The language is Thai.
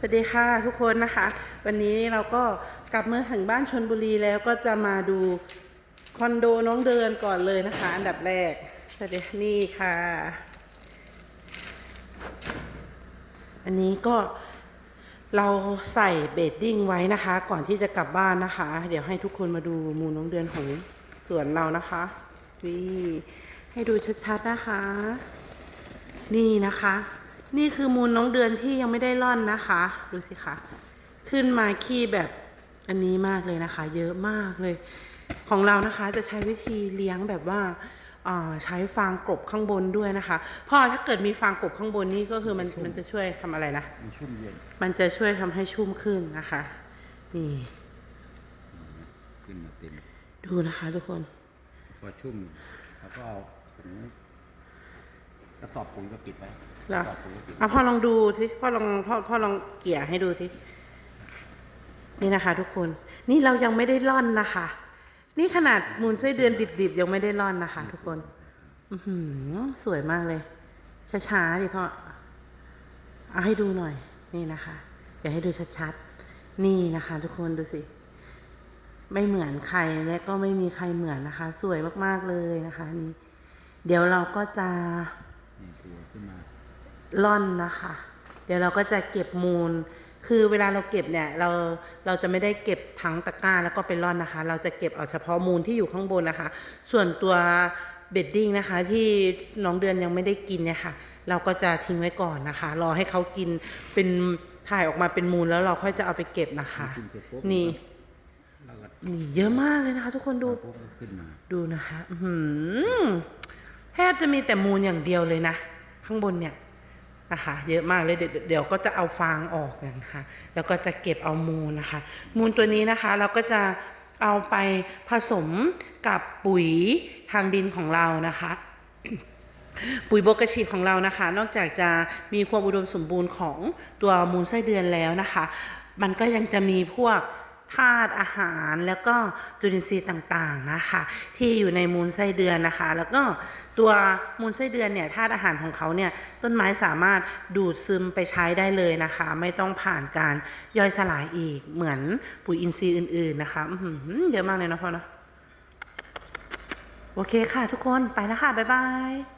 สวัสดีค่ะทุกคนนะคะ วันนี้เราก็กลับเมื่อถึงบ้านชนบุรีแล้วก็จะมาดูคอนโดน้องเดินก่อนเลยนะคะ อันดับแรกสวัสดีนี่ค่ะ อันนี้ก็เราใส่เบดดิ้งไว้นะคะ ก่อนที่จะกลับบ้านนะคะ เดี๋ยวให้ทุกคนมาดูมูลน้องเดือนของสวนเรานะคะวิให้ดูชัดๆนะคะ นี่นะคะ นี่คือมูลน้องเดือนที่ยังไม่ได้ร่อนนะคะ ดูสิคะขึ้นมาขี้แบบอันนี้มากเลยนะคะ เยอะมากเลย ของเรานะคะจะใช้วิธีเลี้ยงแบบว่าอ่าใช้ฟางกลบข้างบนด้วยนะคะเพราะถ้าเกิดมีฟางกลบข้างบนนี่ก็คือมันมันจะช่วยทำอะไรนะมันชุ่มเย็นมันจะช่วยทำให้ชุ่มขึ้นนะคะ นี่ขึ้นมาเต็มดูนะคะทุกคน พอชุ่มแล้วก็เอาถุง กระสอบปุ๋ยก็ปิดไว้เหรอ กระสอบปุ๋ยก็ปิดอะพ่อลองดูสิพ่อลองพ่อพ่อลองเกี่ยให้ดูสินี่นะคะ ทุกคนนี่เรายังไม่ได้ร่อนนะคะ นี่ขนาดมูลไส้เดือนดิบๆ ยังไม่ได้ร่อนนะคะ ทุกคน อือหือ สวยมากเลย ช้าๆดิพ่อเอาให้ดูหน่อย นี่นะคะเดี๋ยวให้ดูชัดๆนี่นะคะ ทุกคนดูสิ ไม่เหมือนใครและก็ไม่มีใครเหมือนนะคะ สวยมากๆเลยนะคะ นี่ เดี๋ยวเราก็จะ นี่ตัวขึ้นมาล่อนนะคะ เดี๋ยวเราก็จะเก็บมูล คือเวลาเราเก็บเนี่ยเราเราจะไม่ได้เก็บทั้งตะกร้าแล้วก็เป็นล่อนนะคะ เราจะเก็บเอาเฉพาะมูลที่อยู่ข้างบนนะคะ ส่วนตัวเบดดิ้งนะคะ ที่น้องเดือนยังไม่ได้กินเนี่ยค่ะ เราก็จะทิ้งไว้ก่อนนะคะ รอให้เขากินเป็นถ่ายออกมาเป็นมูลแล้วเราค่อยจะเอาไปเก็บนะคะ กินเสร็จปุ๊บนี่แล้วก็นี่เยอะมากเลยนะคะ ทุกคนดู ปุ๊บก็ขึ้นมา ดูนะคะ อื้อหือแทบจะมีแต่มูลอย่างเดียวเลยนะ ข้างบนเนี่ยนะคะเยอะมากเลยเดี๋ยวก็จะเอาฟางออกนะคะแล้วก็จะเก็บเอามูลนะคะ มูลตัวนี้นะคะเราก็จะเอาไปผสมกับปุ๋ยทางดินของเรานะคะ ปุ๋ยโบกระชีของเรานะคะ นอกจากจะมีความอุดมสมบูรณ์ของตัวมูลไส้เดือนแล้วนะคะ มันก็ยังจะมีพวก ธาตุอาหารแล้วก็จุลินทรีย์ต่างๆนะคะ ที่อยู่ในมูลไส้เดือนนะคะ แล้วก็ตัวมูลไส้เดือนเนี่ยธาตุอาหารของเขาเนี่ยต้นไม้สามารถดูดซึมไปใช้ได้เลยนะคะ ไม่ต้องผ่านการย่อยสลายอีกเหมือนปุ๋ยอินทรีย์อื่น ๆนะคะเยอะมากเลยนะพ่อเนาะโอเคค่ะทุกคนไปแล้วค่ะบ๊ายบาย